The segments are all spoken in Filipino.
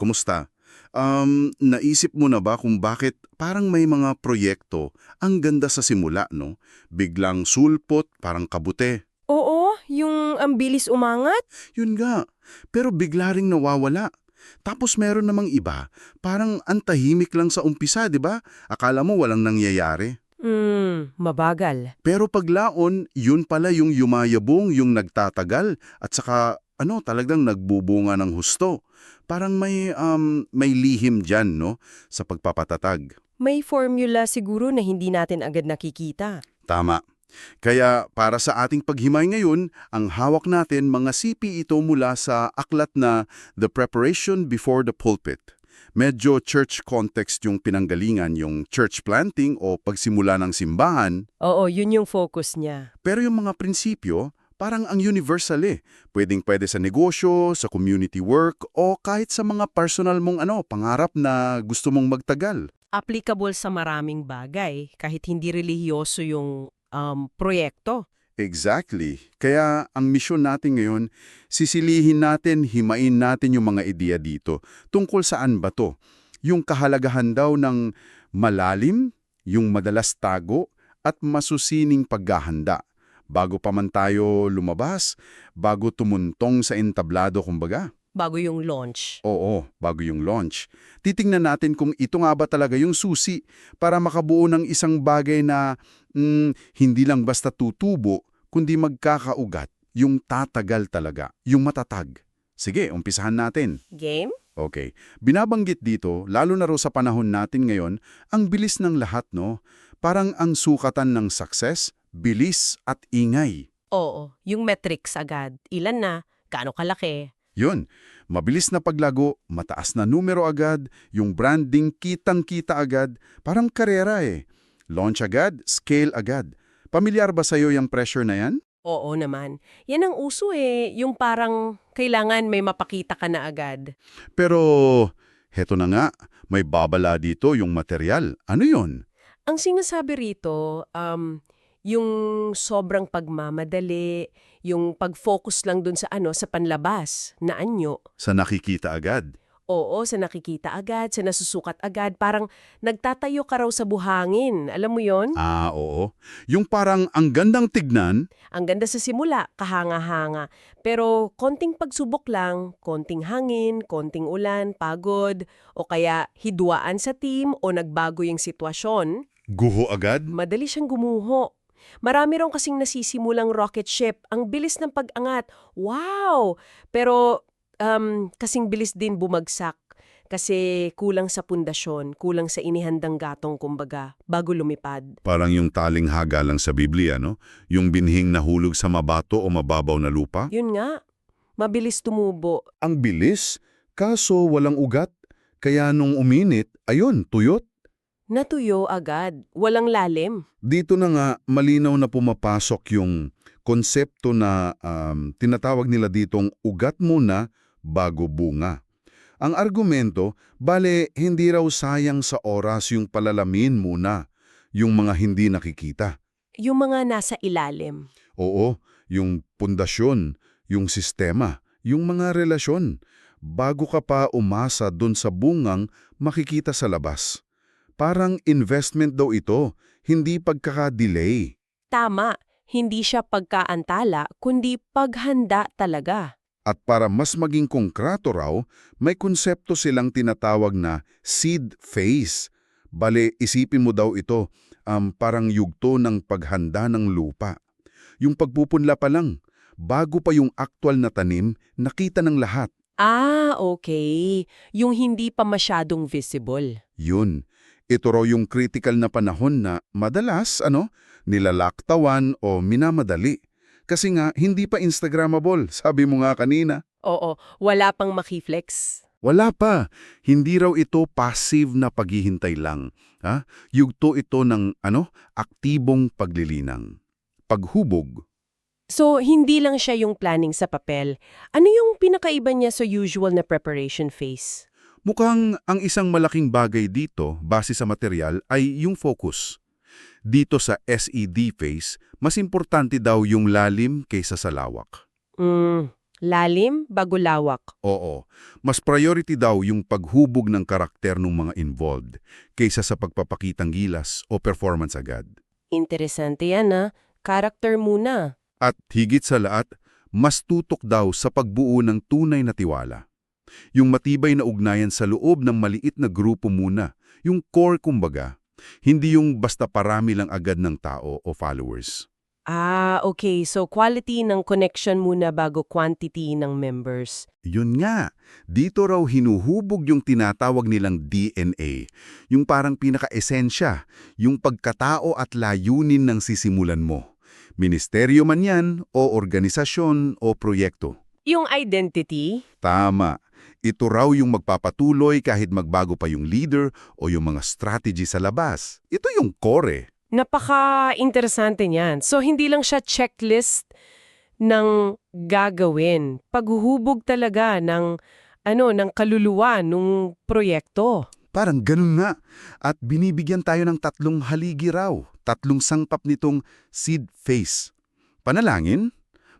kumusta? Um, naisip mo na ba kung bakit parang may mga proyekto ang ganda sa simula, no? Biglang sulpot, parang kabute. Oo, yung ang bilis umangat. Yun nga. Pero bigla ring nawawala. Tapos meron namang iba, parang antahimik lang sa umpisa, di ba? Akala mo walang nangyayari. Hmm, mabagal. Pero paglaon, yun pala yung yumayabong, yung nagtatagal, at saka ano, talagang nagbubunga ng husto. Parang may, um, may lihim dyan, no, sa pagpapatatag. May formula siguro na hindi natin agad nakikita. Tama. Kaya para sa ating paghimay ngayon, ang hawak natin mga sipi ito mula sa aklat na The Preparation Before the Pulpit. Medyo church context yung pinanggalingan, yung church planting o pagsimula ng simbahan, Oo, yun yung focus niya. pero yung mga prinsipyo, parang ang universal eh. Pwedeng pwede sa negosyo, sa community work, o kahit sa mga personal mong ano, pangarap na gusto mong magtagal. Applicable sa maraming bagay, kahit hindi relihiyoso yung um, proyekto. Exactly. Kaya ang misyon natin ngayon, sisilihin natin, himain natin yung mga ideya dito. Tungkol saan ba to? Yung kahalagahan daw ng malalim, yung madalas tago, at masusining paghahanda. Bago pa man tayo lumabas, bago tumuntong sa entablado kumbaga. Bago yung launch. Oo, bago yung launch. Titingnan natin kung ito nga ba talaga yung susi para makabuo ng isang bagay na mm, hindi lang basta tutubo, kundi magkakaugat, yung tatagal talaga, yung matatag. Sige, umpisahan natin. Game? Okay. Binabanggit dito, lalo na raw sa panahon natin ngayon, ang bilis ng lahat, no? Parang ang sukatan ng success, bilis at ingay. Oo, yung metrics agad. Ilan na, gaano kalaki. Yun, mabilis na paglago, mataas na numero agad, yung branding kitang-kita agad, parang karera eh. Launch agad, scale agad. Pamilyar ba sa'yo yung pressure na yan? Oo naman. Yan ang uso eh, yung parang kailangan may mapakita ka na agad. Pero, heto na nga, may babala dito yung material. Ano yon? Ang sinasabi rito, um, yung sobrang pagmamadali, yung pag-focus lang dun sa ano, sa panlabas, na anyo. Sa nakikita agad. Oo, sa nakikita agad, sa nasusukat agad, parang nagtatayo ka raw sa buhangin. Alam mo yon? Ah, oo. Yung parang ang gandang tignan, Ang ganda sa simula, kahanga-hanga. Pero konting pagsubok lang, konting hangin, konting ulan, pagod, o kaya hidwaan sa team o nagbago yung sitwasyon, guho agad. madali siyang gumuho. Marami raw kasing nasisimulang rocket ship. Ang bilis ng pag-angat. Wow! Pero um, kasing bilis din bumagsak. Kasi kulang sa pundasyon, kulang sa inihandang gatong kumbaga, bago lumipad. Parang yung taling haga lang sa Biblia, no? Yung binhing nahulog sa mabato o mababaw na lupa. Yun nga, mabilis tumubo. Ang bilis, kaso walang ugat. Kaya nung uminit, ayun, tuyot. Natuyo agad, walang lalim. Dito na nga, malinaw na pumapasok yung konsepto na um, tinatawag nila ditong ugat muna bago bunga. Ang argumento, bale, hindi raw sayang sa oras yung palalamin muna, yung mga hindi nakikita. Yung mga nasa ilalim. Oo, yung pundasyon, yung sistema, yung mga relasyon, bago ka pa umasa dun sa bungang makikita sa labas. Parang investment daw ito, hindi pagkaka-delay. Tama, hindi siya pagkaantala, kundi paghanda talaga. At para mas maging konkreto raw, may konsepto silang tinatawag na seed phase. Bale, isipin mo daw ito, um, parang yugto ng paghanda ng lupa. Yung pagpupunla pa lang, bago pa yung aktwal na tanim, nakita ng lahat. Ah, okay. Yung hindi pa masyadong visible. Yun. Ito raw yung critical na panahon na madalas, ano, nilalaktawan o minamadali. Kasi nga, hindi pa Instagrammable, sabi mo nga kanina. Oo, wala pang makiflex. Wala pa. Hindi raw ito passive na paghihintay lang. Ha? Yugto ito ng ano, aktibong paglilinang. Paghubog. So, hindi lang siya yung planning sa papel. Ano yung pinakaiba niya sa usual na preparation phase? Mukhang ang isang malaking bagay dito, base sa material, ay yung focus. Dito sa SED phase, mas importante daw yung lalim kaysa sa lawak. Mm, Lalim bago lawak. Oo, mas priority daw yung paghubog ng karakter ng mga involved kaysa sa pagpapakitang gilas o performance agad. Interesante yan na. Character muna. At higit sa lahat, mas tutok daw sa pagbuo ng tunay na tiwala. Yung matibay na ugnayan sa loob ng maliit na grupo muna, yung core kumbaga, hindi yung basta parami lang agad ng tao o followers. Ah, okay. So quality ng connection muna bago quantity ng members. Yun nga, dito raw hinuhubog yung tinatawag nilang DNA, yung parang pinaka-esensya, yung pagkatao at layunin ng sisimulan mo. Ministeryo man yan, o organisasyon, o proyekto. Yung identity, Tama. Ito raw yung magpapatuloy kahit magbago pa yung leader o yung mga strategy sa labas. Ito yung core. napaka-interesante niyan. So hindi lang siya checklist ng gagawin. Paghuhubog talaga ng ano, ng kaluluwa nung proyekto. Parang ganun nga. At binibigyan tayo ng tatlong haligi raw. Tatlong sangpap nitong seed phase. Panalangin,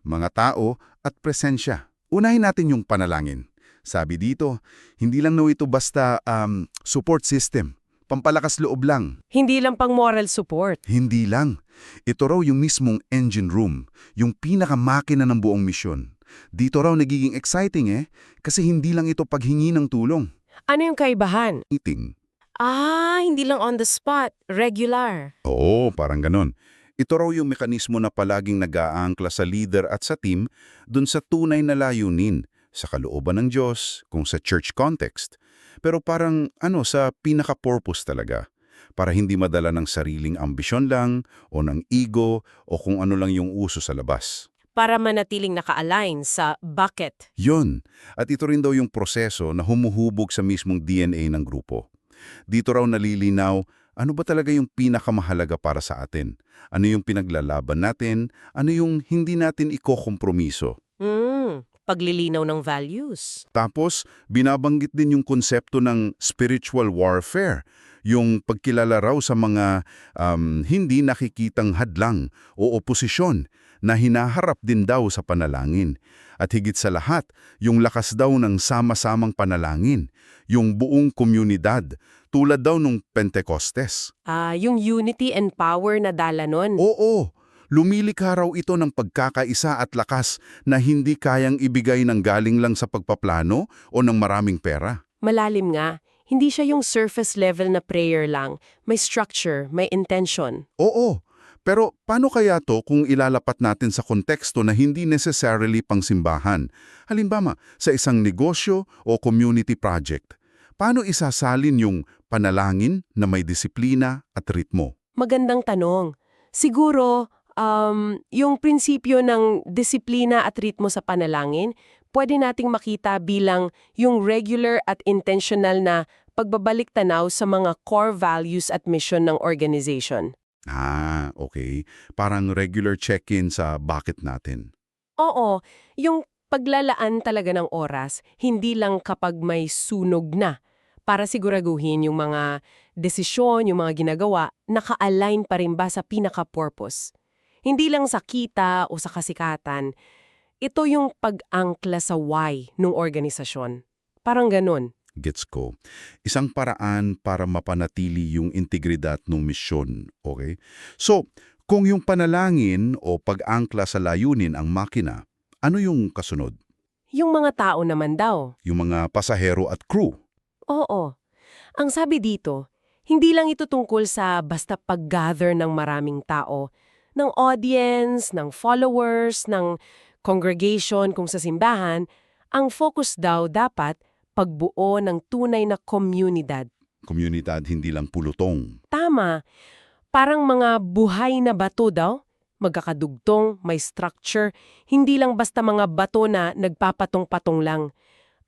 mga tao, at presensya. Unahin natin yung panalangin. Sabi dito, hindi lang no ito basta um, support system. Pampalakas loob lang. Hindi lang pang moral support. Hindi lang. Ito raw yung mismong engine room, yung pinakamakina ng buong misyon. Dito raw nagiging exciting eh, kasi hindi lang ito paghingi ng tulong. Ano yung kaibahan? Meeting. Ah, hindi lang on the spot. Regular. Oo, parang ganon. Ito raw yung mekanismo na palaging nag-aangkla sa leader at sa team dun sa tunay na layunin, sa kalooban ng Diyos, kung sa church context. Pero parang ano sa pinaka-purpose talaga. Para hindi madala ng sariling ambisyon lang o ng ego o kung ano lang yung uso sa labas. Para manatiling naka-align sa bucket. Yon. At ito rin daw yung proseso na humuhubog sa mismong DNA ng grupo. Dito raw nalilinaw, ano ba talaga yung pinakamahalaga para sa atin? Ano yung pinaglalaban natin? Ano yung hindi natin ikokompromiso? Hmm, paglilinaw ng values. Tapos, binabanggit din yung konsepto ng spiritual warfare, yung pagkilala raw sa mga um, hindi nakikitang hadlang o oposisyon na hinaharap din daw sa panalangin. At higit sa lahat, yung lakas daw ng sama-samang panalangin, yung buong komunidad, tulad daw nung Pentecostes. Ah, yung unity and power na dala nun. Oo, lumilikha raw ito ng pagkakaisa at lakas na hindi kayang ibigay ng galing lang sa pagpaplano o ng maraming pera. Malalim nga. Hindi siya yung surface level na prayer lang. May structure, may intention. Oo, pero paano kaya to kung ilalapat natin sa konteksto na hindi necessarily pang simbahan? Halimbawa, sa isang negosyo o community project. Paano isasalin yung panalangin na may disiplina at ritmo? Magandang tanong. Siguro, um, yung prinsipyo ng disiplina at ritmo sa panalangin, pwede nating makita bilang yung regular at intentional na pagbabalik tanaw sa mga core values at mission ng organization. Ah, okay. Parang regular check-in sa bakit natin. Oo, yung paglalaan talaga ng oras, hindi lang kapag may sunog na, para siguraduhin yung mga desisyon, yung mga ginagawa, naka-align pa rin ba sa pinaka-purpose. Hindi lang sa kita o sa kasikatan, ito yung pag-angkla sa why ng organisasyon. Parang ganun. Gets ko. Isang paraan para mapanatili yung integridad ng misyon, okay? So, kung yung panalangin o pag-angkla sa layunin ang makina, ano yung kasunod? Yung mga tao naman daw. Yung mga pasahero at crew. Oo. Ang sabi dito, hindi lang ito tungkol sa basta pag-gather ng maraming tao, ng audience, ng followers, ng congregation kung sa simbahan, ang focus daw dapat pagbuo ng tunay na komunidad. Komunidad hindi lang pulutong. Tama. Parang mga buhay na bato daw, magkakadugtong, may structure, hindi lang basta mga bato na nagpapatong-patong lang.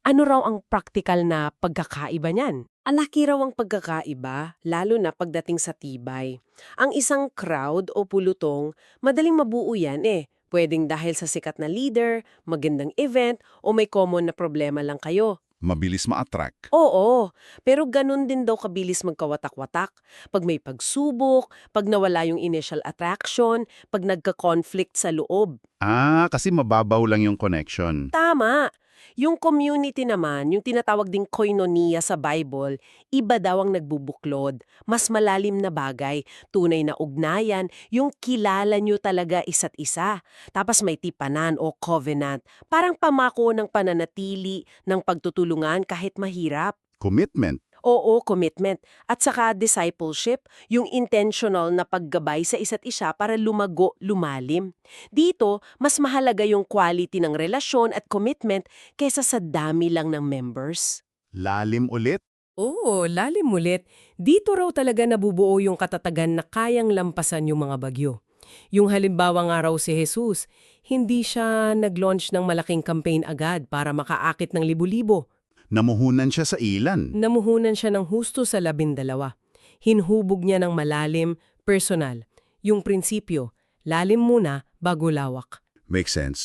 Ano raw ang practical na pagkakaiba niyan? Ang laki raw ang pagkakaiba, lalo na pagdating sa tibay. Ang isang crowd o pulutong, madaling mabuo yan eh. Pwedeng dahil sa sikat na leader, magandang event, o may common na problema lang kayo. mabilis ma-attract. Oo, pero ganun din daw kabilis magkawatak-watak. Pag may pagsubok, pag nawala yung initial attraction, pag nagka-conflict sa loob. Ah, kasi mababaw lang yung connection. Tama. Yung community naman, yung tinatawag ding koinonia sa Bible, iba daw ang nagbubuklod. Mas malalim na bagay, tunay na ugnayan, yung kilala nyo talaga isa't isa. Tapos may tipanan o covenant, parang pamako ng pananatili, ng pagtutulungan kahit mahirap. Commitment. Oo, commitment. At saka discipleship, yung intentional na paggabay sa isa't isa para lumago, lumalim. Dito, mas mahalaga yung quality ng relasyon at commitment kaysa sa dami lang ng members. Lalim ulit. Oo, lalim ulit. Dito raw talaga nabubuo yung katatagan na kayang lampasan yung mga bagyo. Yung halimbawa nga raw si Jesus, hindi siya nag-launch ng malaking campaign agad para makaakit ng libo-libo. Namuhunan siya sa ilan. Namuhunan siya ng husto sa labindalawa. Hinhubog niya ng malalim, personal. Yung prinsipyo, lalim muna bago lawak. Makes sense.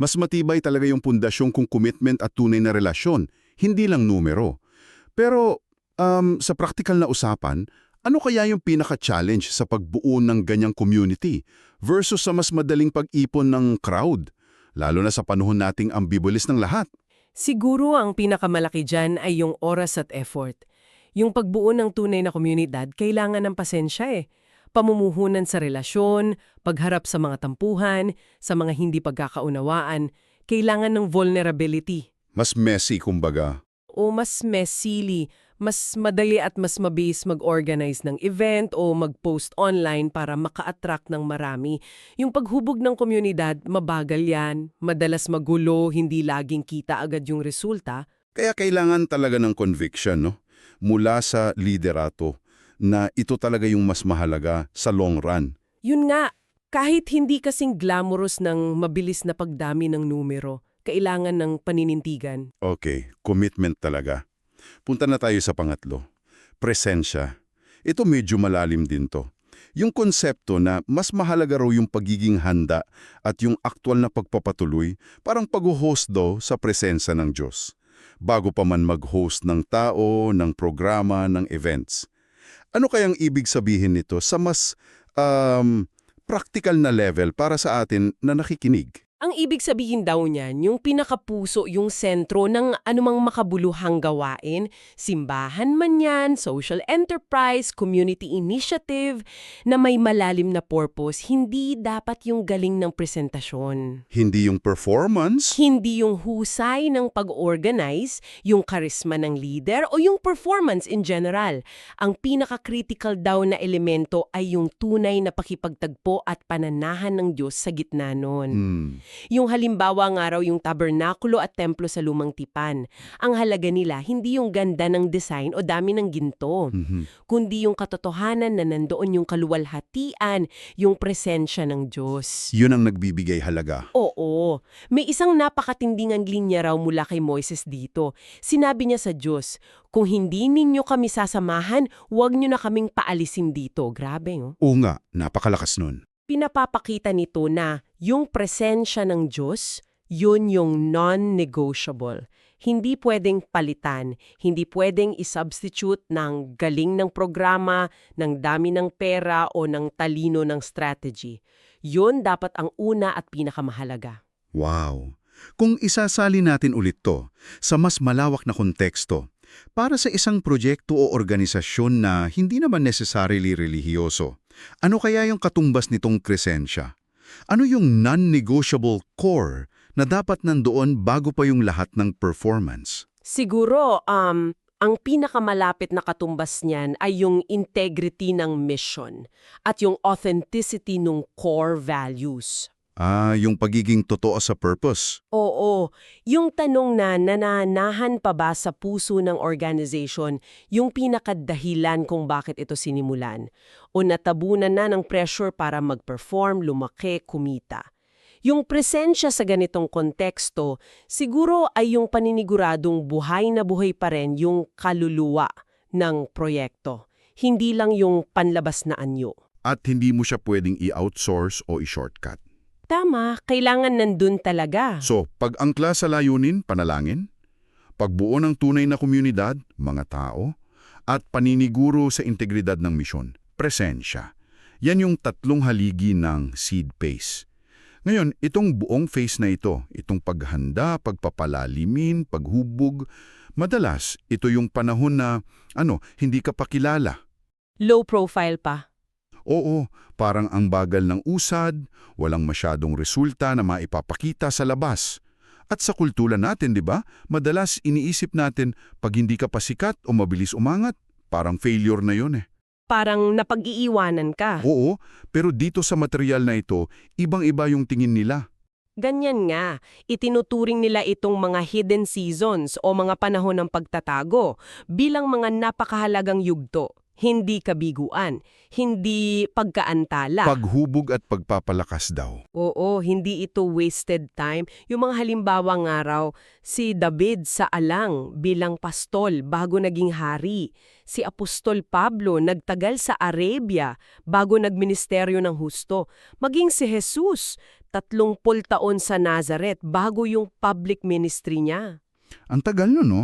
Mas matibay talaga yung pundasyon kung commitment at tunay na relasyon, hindi lang numero. Pero um, sa praktikal na usapan, ano kaya yung pinaka-challenge sa pagbuo ng ganyang community versus sa mas madaling pag-ipon ng crowd? Lalo na sa panahon nating ambibulis ng lahat. Siguro ang pinakamalaki dyan ay yung oras at effort. Yung pagbuo ng tunay na komunidad, kailangan ng pasensya eh. Pamumuhunan sa relasyon, pagharap sa mga tampuhan, sa mga hindi pagkakaunawaan, kailangan ng vulnerability. Mas messy kumbaga. O mas messily, mas madali at mas mabilis mag-organize ng event o mag-post online para maka-attract ng marami. Yung paghubog ng komunidad, mabagal yan, madalas magulo, hindi laging kita agad yung resulta. Kaya kailangan talaga ng conviction no? mula sa liderato na ito talaga yung mas mahalaga sa long run. Yun nga, kahit hindi kasing glamorous ng mabilis na pagdami ng numero, kailangan ng paninintigan. Okay, commitment talaga. Punta na tayo sa pangatlo. Presensya. Ito medyo malalim din to. Yung konsepto na mas mahalaga raw yung pagiging handa at yung aktwal na pagpapatuloy, parang pag-host daw sa presensya ng Diyos. Bago pa man mag-host ng tao, ng programa, ng events. Ano kayang ibig sabihin nito sa mas um, practical na level para sa atin na nakikinig? Ang ibig sabihin daw niyan, yung pinakapuso, yung sentro ng anumang makabuluhang gawain, simbahan man yan, social enterprise, community initiative, na may malalim na purpose, hindi dapat yung galing ng presentasyon. Hindi yung performance, Hindi yung husay ng pag-organize, yung karisma ng leader, o yung performance in general. Ang pinaka-critical daw na elemento ay yung tunay na pakipagtagpo at pananahan ng Diyos sa gitna nun. hmm, Yung halimbawa nga raw yung tabernakulo at templo sa lumang tipan. Ang halaga nila, hindi yung ganda ng design o dami ng ginto, mhm. kundi yung katotohanan na nandoon yung kaluwalhatian, yung presensya ng Diyos. yun ang nagbibigay halaga. Oo. May isang napakatindingang linya raw mula kay Moises dito. Sinabi niya sa Diyos, kung hindi ninyo kami sasamahan, huwag niyo na kaming paalisin dito. Grabe, oh. Oo nga, napakalakas nun. Pinapapakita nito na yung presensya ng Diyos, yun yung non-negotiable. Hindi pwedeng palitan, hindi pwedeng isubstitute ng galing ng programa, ng dami ng pera o ng talino ng strategy. Yun dapat ang una at pinakamahalaga. Wow! Kung isasali natin ulit to sa mas malawak na konteksto, para sa isang proyekto o organisasyon na hindi naman necessarily relihiyoso, ano kaya yung katumbas nitong kresensya? Ano yung non-negotiable core na dapat nandoon bago pa yung lahat ng performance? Siguro, um, ang pinakamalapit na katumbas niyan ay yung integrity ng mission at yung authenticity ng core values. Ah, yung pagiging totoo sa purpose. Oo, yung tanong na nananahan pa ba sa puso ng organization yung pinakadahilan kung bakit ito sinimulan o natabunan na ng pressure para mag-perform, lumaki, kumita. Yung presensya sa ganitong konteksto siguro ay yung paniniguradong buhay na buhay pa rin yung kaluluwa ng proyekto, hindi lang yung panlabas na anyo. At hindi mo siya pwedeng i-outsource o i-shortcut. Tama, kailangan nandun talaga. So, pag angkla sa layunin, panalangin? pagbuo ng tunay na komunidad, mga tao, at paniniguro sa integridad ng misyon, presensya. Yan yung tatlong haligi ng seed phase. Ngayon, itong buong phase na ito, itong paghanda, pagpapalalimin, paghubog, madalas ito yung panahon na, ano, hindi ka pakilala. Low profile pa. Oo, parang ang bagal ng usad, walang masyadong resulta na maipapakita sa labas. At sa kultura natin, di ba, madalas iniisip natin pag hindi ka pasikat o mabilis umangat, parang failure na yon eh. Parang napag-iiwanan ka. Oo, pero dito sa material na ito, ibang-iba yung tingin nila. Ganyan nga, itinuturing nila itong mga hidden seasons o mga panahon ng pagtatago bilang mga napakahalagang yugto, hindi kabiguan, hindi pagkaantala. Paghubog at pagpapalakas daw. Oo, hindi ito wasted time. Yung mga halimbawa nga raw, si David sa Alang bilang pastol bago naging hari. Si Apostol Pablo nagtagal sa Arabia bago nagministeryo ng husto. Maging si Jesus, tatlumpul taon sa Nazareth bago yung public ministry niya. Ang tagal nun, no?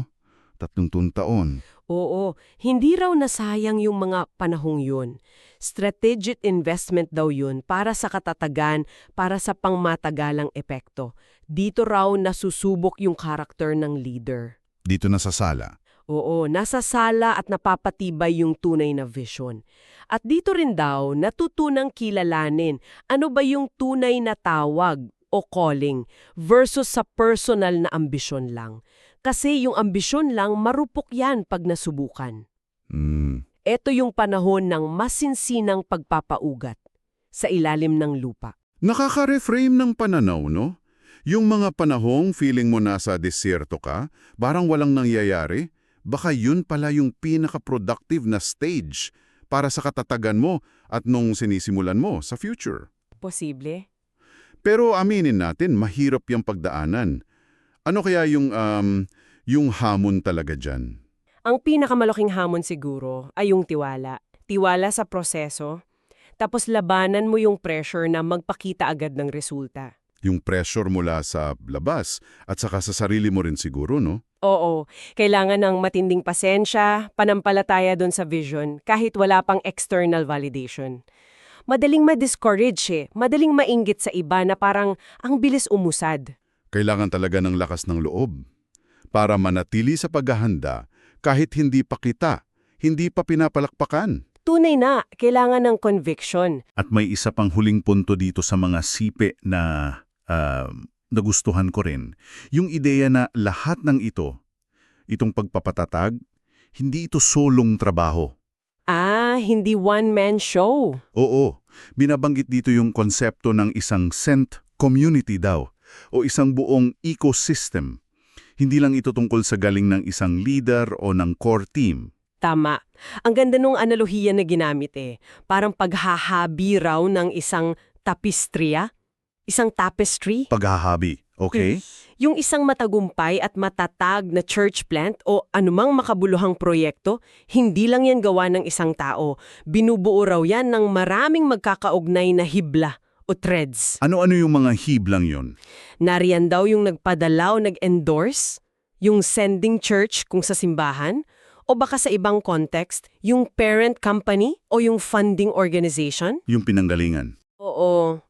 Tatlong taon. Oo, hindi raw nasayang yung mga panahong yun. Strategic investment daw yun para sa katatagan, para sa pangmatagalang epekto. Dito raw nasusubok yung karakter ng leader. Dito na sa sala. Oo, nasa sala at napapatibay yung tunay na vision. At dito rin daw natutunang kilalanin ano ba yung tunay na tawag o calling versus sa personal na ambisyon lang. Kasi yung ambisyon lang marupok yan pag nasubukan. Hmm. Ito yung panahon ng masinsinang pagpapaugat sa ilalim ng lupa. Nakaka-reframe ng pananaw, no? Yung mga panahong feeling mo nasa desierto ka, barang walang nangyayari, baka yun pala yung pinaka-productive na stage para sa katatagan mo at nung sinisimulan mo sa future. Posible? Pero aminin natin, mahirap yung pagdaanan. Ano kaya yung, um, yung hamon talaga dyan? Ang pinakamalaking hamon siguro ay yung tiwala. Tiwala sa proseso, tapos labanan mo yung pressure na magpakita agad ng resulta. Yung pressure mula sa labas at saka sa sarili mo rin siguro, no? Oo, kailangan ng matinding pasensya, panampalataya doon sa vision, kahit wala pang external validation. Madaling ma-discourage eh, madaling mainggit sa iba na parang ang bilis umusad. Kailangan talaga ng lakas ng loob para manatili sa paghahanda kahit hindi pa kita, hindi pa pinapalakpakan. Tunay na, kailangan ng conviction. At may isa pang huling punto dito sa mga sipe na ah, nagustuhan ko rin. Yung ideya na lahat ng ito, itong pagpapatatag, hindi ito solong trabaho. Ah, hindi one-man show. Oo, binabanggit dito yung konsepto ng isang sent community daw o isang buong ecosystem. Hindi lang ito tungkol sa galing ng isang leader o ng core team. Tama. Ang ganda nung analohiya na ginamit eh. Parang paghahabi raw ng isang tapistriya. Isang tapestry. Paghahabi, okay? Yung isang matagumpay at matatag na church plant o anumang makabuluhang proyekto, hindi lang yan gawa ng isang tao. Binubuo raw yan ng maraming magkakaugnay na hibla o threads. Ano-ano yung mga hiblang yon? Nariyan daw yung nagpadalaw, nag-endorse, yung sending church kung sa simbahan, o baka sa ibang context, yung parent company o yung funding organization. Yung pinanggalingan. Oo.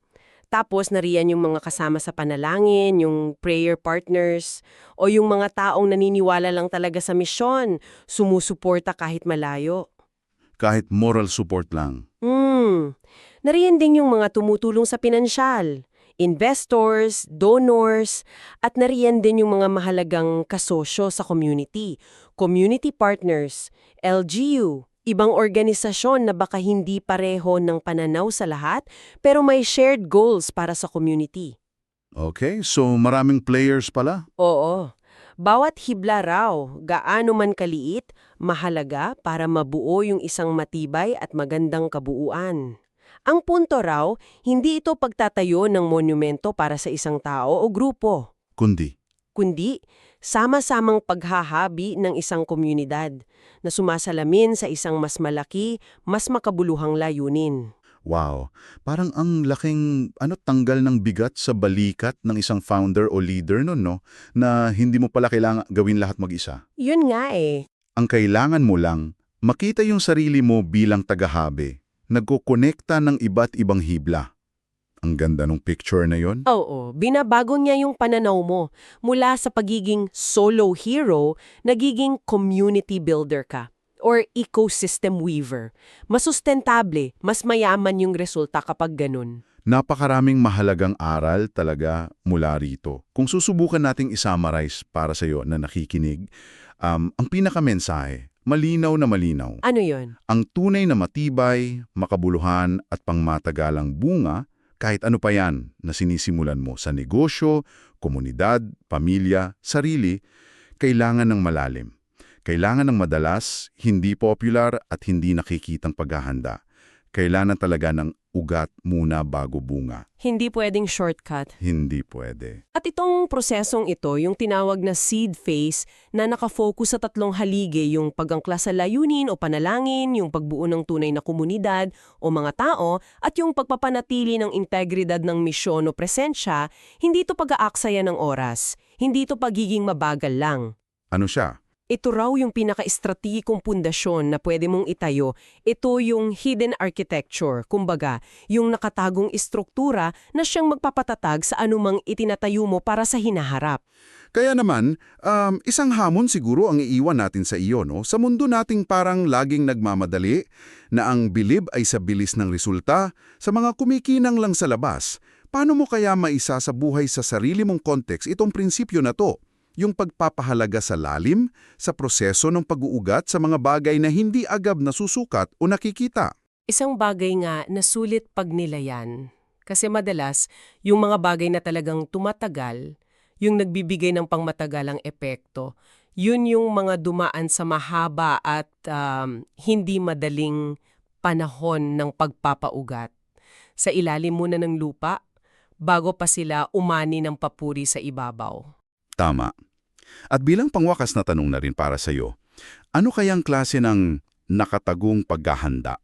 Tapos nariyan yung mga kasama sa panalangin, yung prayer partners, o yung mga taong naniniwala lang talaga sa misyon, sumusuporta kahit malayo. Kahit moral support lang. Hmm. Nariyan din yung mga tumutulong sa pinansyal, investors, donors, at nariyan din yung mga mahalagang kasosyo sa community, community partners, LGU, ibang organisasyon na baka hindi pareho ng pananaw sa lahat, pero may shared goals para sa community. Okay, so maraming players pala. Oo. Bawat hibla raw, gaano man kaliit, mahalaga para mabuo yung isang matibay at magandang kabuuan. Ang punto raw, hindi ito pagtatayo ng monumento para sa isang tao o grupo, Kundi, kundi sama-samang paghahabi ng isang komunidad na sumasalamin sa isang mas malaki, mas makabuluhang layunin. Wow, parang ang laking ano tanggal ng bigat sa balikat ng isang founder o leader nun, no? Na hindi mo pala kailangan gawin lahat mag-isa. Yun nga eh. Ang kailangan mo lang, makita yung sarili mo bilang tagahabi, nagkokonekta ng iba't ibang hibla. Ang ganda ng picture na yon. Oo, binabago niya yung pananaw mo. Mula sa pagiging solo hero, nagiging community builder ka or ecosystem weaver. Mas sustentable, mas mayaman yung resulta kapag ganun. Napakaraming mahalagang aral talaga mula rito. Kung susubukan nating isummarize para sa iyo na nakikinig, um, ang pinakamensahe, malinaw na malinaw. Ano yon? Ang tunay na matibay, makabuluhan at pangmatagalang bunga, kahit ano pa yan na sinisimulan mo sa negosyo, komunidad, pamilya, sarili, kailangan ng malalim. Kailangan ng madalas, hindi popular at hindi nakikitang paghahanda. Kailangan talaga ng ugat muna bago bunga. Hindi pwedeng shortcut. Hindi pwede. At itong prosesong ito, yung tinawag na seed phase na nakafocus sa tatlong haligi, yung pagangkla sa layunin o panalangin, yung pagbuo ng tunay na komunidad o mga tao, at yung pagpapanatili ng integridad ng misyon o presensya, hindi ito pag-aaksaya ng oras. Hindi ito pagiging mabagal lang. Ano siya? Ito raw yung pinaka-estratehikong pundasyon na pwede mong itayo. Ito yung hidden architecture, kumbaga, yung nakatagong istruktura na siyang magpapatatag sa anumang itinatayo mo para sa hinaharap. Kaya naman, um, isang hamon siguro ang iiwan natin sa iyo, no? Sa mundo nating parang laging nagmamadali, na ang bilib ay sa bilis ng resulta, sa mga kumikinang lang sa labas, paano mo kaya maisa sa buhay sa sarili mong context itong prinsipyo na to? Yung pagpapahalaga sa lalim, sa proseso ng pag-uugat sa mga bagay na hindi agad nasusukat o nakikita. Isang bagay nga na sulit pag nilayan. Kasi madalas, yung mga bagay na talagang tumatagal, yung nagbibigay ng pangmatagalang epekto, yun yung mga dumaan sa mahaba at um, hindi madaling panahon ng pagpapaugat. Sa ilalim muna ng lupa, bago pa sila umani ng papuri sa ibabaw. Tama. At bilang pangwakas na tanong na rin para sa iyo, ano kayang klase ng nakatagong paghahanda?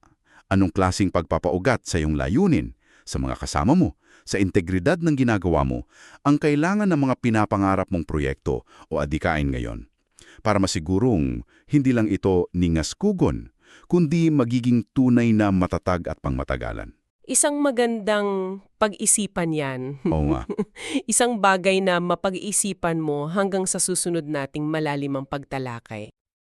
Anong klasing pagpapaugat sa iyong layunin, sa mga kasama mo, sa integridad ng ginagawa mo, ang kailangan ng mga pinapangarap mong proyekto o adikain ngayon? Para masigurong hindi lang ito ningaskugon, kundi magiging tunay na matatag at pangmatagalan. Isang magandang pag-isipan yan. Oo nga. Isang bagay na mapag-isipan mo hanggang sa susunod nating malalimang pagtalakay.